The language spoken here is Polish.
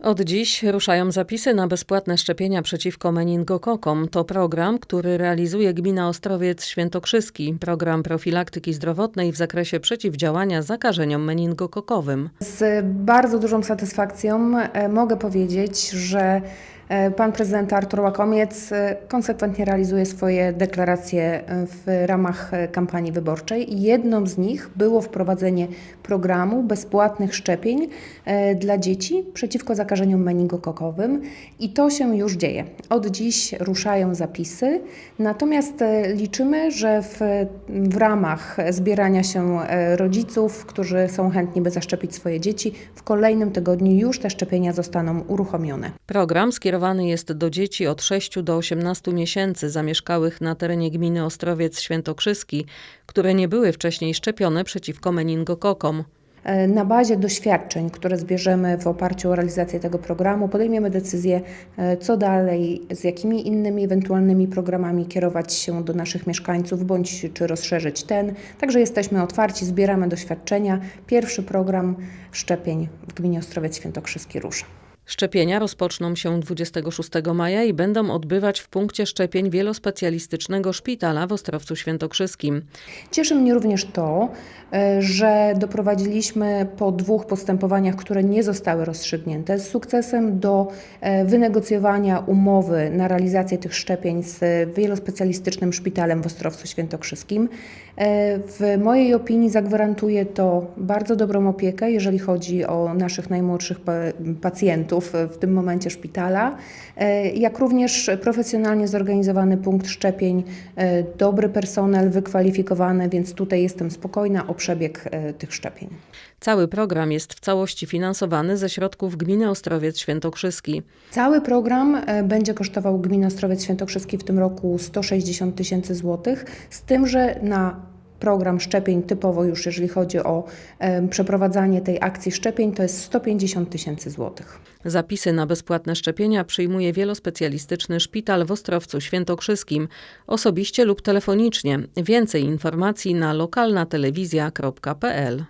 Od dziś ruszają zapisy na bezpłatne szczepienia przeciwko meningokokom. To program, który realizuje gmina Ostrowiec Świętokrzyski, program profilaktyki zdrowotnej w zakresie przeciwdziałania zakażeniom meningokokowym. Z bardzo dużą satysfakcją e, mogę powiedzieć, że pan prezydent Artur Łakomiec e, konsekwentnie realizuje swoje deklaracje e, w ramach e, kampanii wyborczej. Jedną z nich było wprowadzenie programu bezpłatnych szczepień e, dla dzieci przeciwko zakażeniom meningokokowym i to się już dzieje. Od dziś ruszają zapisy, natomiast e, liczymy, że w, w ramach zbierania się e, rodziców, którzy są chętni, by zaszczepić swoje dzieci, w kolejnym tygodniu już te szczepienia zostaną uruchomione. Program skierowany jest do dzieci od 6 do 18 miesięcy zamieszkałych na terenie gminy Ostrowiec Świętokrzyski, które nie były wcześniej szczepione przeciwko meningokokom. E, Na bazie doświadczeń, które zbierzemy w oparciu o realizację tego programu, podejmiemy decyzję, e, co dalej, z jakimi innymi ewentualnymi programami kierować się do naszych mieszkańców, bądź czy rozszerzyć ten. Także jesteśmy otwarci, zbieramy doświadczenia. Pierwszy program szczepień w gminie Ostrowiec Świętokrzyski rusza. Szczepienia rozpoczną się 26 maja i będą odbywać w punkcie szczepień wielospecjalistycznego szpitala w Ostrowcu Świętokrzyskim. Cieszy mnie również to, e, że doprowadziliśmy po dwóch postępowaniach, które nie zostały rozstrzygnięte, z sukcesem do e, wynegocjowania umowy na realizację tych szczepień z wielospecjalistycznym szpitalem w Ostrowcu Świętokrzyskim. E, W mojej opinii zagwarantuje to bardzo dobrą opiekę, jeżeli chodzi o naszych najmłodszych pa- pacjentów w tym momencie szpitala, e, jak również profesjonalnie zorganizowany punkt szczepień, e, dobry personel wykwalifikowany, więc tutaj jestem spokojna o przebieg e, tych szczepień. Cały program jest w całości finansowany ze środków gminy Ostrowiec Świętokrzyski. Cały program e, będzie kosztował gminę Ostrowiec Świętokrzyski w tym roku 160 tysięcy złotych, z tym, że na program szczepień typowo już jeżeli chodzi o przeprowadzanie tej akcji szczepień to jest 150 tysięcy złotych. Zapisy na bezpłatne szczepienia przyjmuje wielospecjalistyczny szpital w Ostrowcu Świętokrzyskim, osobiście lub telefonicznie. Więcej informacji na lokalnatelewizja.pl.